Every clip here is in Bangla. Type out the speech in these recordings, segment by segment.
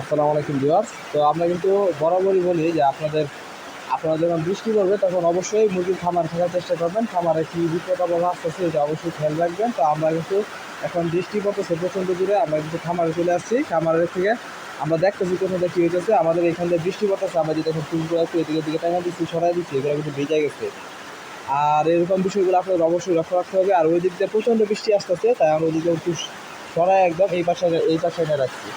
আসসালামু আলাইকুম ভিউয়ার্স। তো আমরা কিন্তু বরাবরই বলি যে আপনাদের, আপনারা যখন বৃষ্টি পড়বে, তখন অবশ্যই মুরগির খামার থাকার চেষ্টা করবেন। খামারে কী বিপদ আবহাওয়া আসতেছে এটা অবশ্যই খেয়াল রাখবেন। তো আমরা কিন্তু এখন বৃষ্টি পড়তেছে প্রচণ্ড দূরে আমরা কিন্তু খামারে চলে আসছি। খামারের থেকে আমরা দেখতেছি কোথাও কী হইতেছে। আমাদের এখান থেকে বৃষ্টি পড়তেছে, আমরা যদি এখন ফুল করে একটু এদিকে দিকে টাকা দিচ্ছি, সরাই দিচ্ছি, এগুলো কিন্তু ভিজে গেছে। আর এরকম বিষয়গুলো আপনাদের অবশ্যই লক্ষ্য রাখতে হবে। আর ওই দিক দিয়ে প্রচণ্ড বৃষ্টি আসতেছে, তাই আমরা ওইদিকে একটু সরাই একদম এই পাশে এই পাশে রাখছি।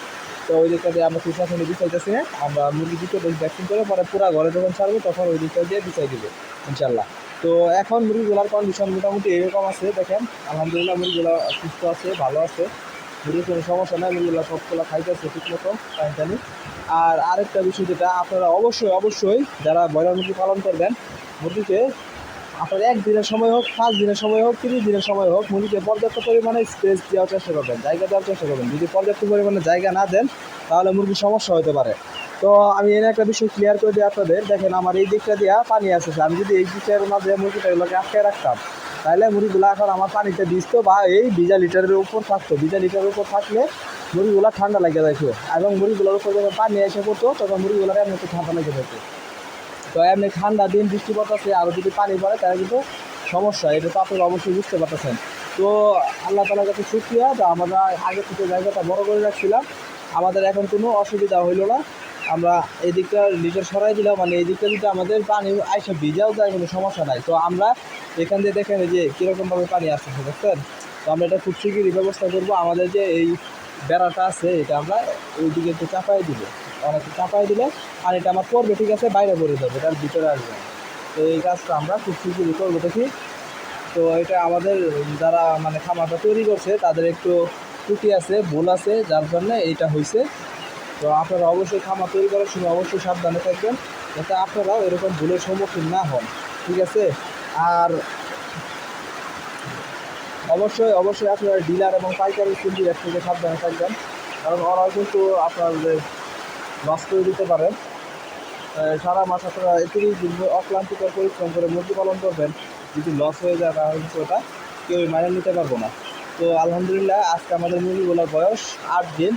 তো ওই দিকটা দিয়ে আমরা প্রশাসনে বিছাইতেছি না আমরা মুরগি দুটো বেশ ভ্যাকসিন করে পরে পুরো ঘরে যখন ছাড়বো তখন ওই দিকটা দিয়ে বিছাই দেবো ইনশাল্লাহ তো এখন মুরগিগুলার কন্ডিশন মোটামুটি এরকম আছে, দেখেন, আলহামদুলিল্লাহ মুরগিগুলো সুস্থ আছে, ভালো আছে। মুরগির কোনো সমস্যা নেই, মুরগিগুলো সবগুলো খাইতেছে ঠিক মতো টাইম টাইমে আর আরেকটা বিষয় যেটা আপনারা অবশ্যই অবশ্যই যারা ব্রয়লার মুরগি পালন করবেন, মুরগিকে আপনার এক দিনের সময় হোক, পাঁচ দিনের সময় হোক, তিরিশ দিনের সময় হোক, মুরগিকে পর্যাপ্ত পরিমাণে স্পেস দেওয়ার চেষ্টা করবেন, জায়গা দেওয়ার চেষ্টা করবেন। যদি পর্যাপ্ত পরিমাণে জায়গা না দেন, তাহলে মুরগির সমস্যা হতে পারে। তো আমি এনে একটা বিষয় ক্লিয়ার করে দিই আপনাদের। দেখেন আমার এই দিকটা দিয়া পানি আসছে। আমি যদি এই দিকটার মাঝে মুরগিটাগুলোকে আটকে রাখতাম, তাহলে মুরগিগুলো এখন আমার পানিতে ভিজতো বা এই ভিজা লিটারের উপর থাকতো। ভিজা লিটারের উপর থাকলে মুরগিগুলো ঠান্ডা লেগে যাইতো এবং মুরগিগুলোর উপর যখন পানি এসে পড়তো, তখন মুরগিগুলোর এমনি একটু ঠান্ডা লেগে যেত তো এমনি ঠান্ডা দিন, বৃষ্টি পড়তেছে আরও যদি পানি পড়ে, তাহলে কিন্তু সমস্যা এটা তো আপনারা অবশ্যই বুঝতে পারতেছেন। তো আল্লাহ তালার কাছে শুক্রিয়া যে আমরা আগে থেকে জায়গাটা বড় করে রাখছিলাম। আমাদের এখন কোনো অসুবিধা হইল না। আমরা এদিকটা দিকটা লিটার সরাই দিলাম মানে এই দিকটা যদি আমাদের পানি আইসা ভিজাও যায়, কোনো সমস্যা নাই। তো আমরা এখান দিয়ে দেখেন যে কীরকমভাবে পানি আসতেছে, দেখছেন? তো আমরা এটা খুব শীঘ্রই ব্যবস্থা করব। আমাদের যে এই বেড়াটা আছে, এটা আমরা ওই দিকে একটু চাপাই দিব। অনেক চাপাই দিলে, আর এটা আমার পড়বে, ঠিক আছে? বাইরে পড়ে যাবে এটার ভিতরে আসবে তো এই কাজটা আমরা খুব শীঘ্রই করব, দেখি। তো এটা আমাদের যারা মানে খামারটা তৈরি করছে, তাদের একটু ত্রুটি আছে, ভুল আছে, যার জন্য এইটা হয়েছে তো আপনারা অবশ্যই খামার তৈরি করার সময় অবশ্যই সাবধানে থাকবেন, যাতে আপনারাও এরকম ভুলের সম্মুখীন না হন, ঠিক আছে? আর অবশ্যই অবশ্যই আপনারা ডিলার এবং পাইকারি সিন্ডিকেট থেকে সাবধানে থাকবেন। কারণ ওরাও কিন্তু আপনাদের লস করে দিতে পারে। সারা মাস আপনারা তিরিশ দিন অক্লান্তিকর পরিশ্রম করে মুরগি পালন করবেন। যদি লস হয়ে যায় তাহলে কিন্তু ওটা কেউ মাইনে নিতে পারব না। তো আলহামদুলিল্লাহ, আজকে আমাদের মুরগিগুলোর বয়স আট দিন।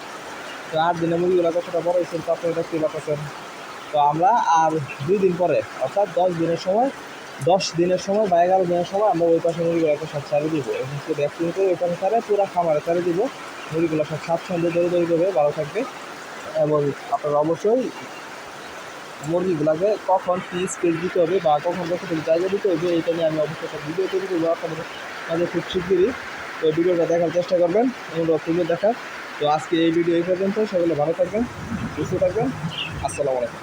তো আট দিনে মুরগিগুলো কতটা বড় হয়েছে তা আপনারা দেখতে পাচ্ছেন তো আমরা আর দুই দিন পরে, অর্থাৎ দশ দিনের সময় দশ দিনের সময় বা এগারো দিনের সময় আমরা ওই পাশে মুরগিগুলোকে সব ছাড়ে দিব। এবং সে ভ্যাকসিন করে ওই পাশে ছাড়ে পুরো খামারে ছাড়ে দিব। মুরগিগুলো সব স্বাচ্ছন্দ্যে দৌড়ে দৌড়ি করবে ভালো থাকবে। এবং আপনারা অবশ্যই মুরগিগুলোকে কখন কী স্পেস দিতে হবে বা কখন কতটুকু জায়গা দিতে হবে এইটা নিয়ে আমি অবশ্যই একটা ভিডিও তৈরি করব। আপনাদের মাঝে খুব শিগগিরই তো ভিডিওটা দেখার চেষ্টা করবেন। অনুরোধ ভিডিও দেখার। তো আজকে এই ভিডিও এই পর্যন্ত সকলে ভালো থাকবেন, সুস্থ থাকবেন। আসসালামু আলাইকুম।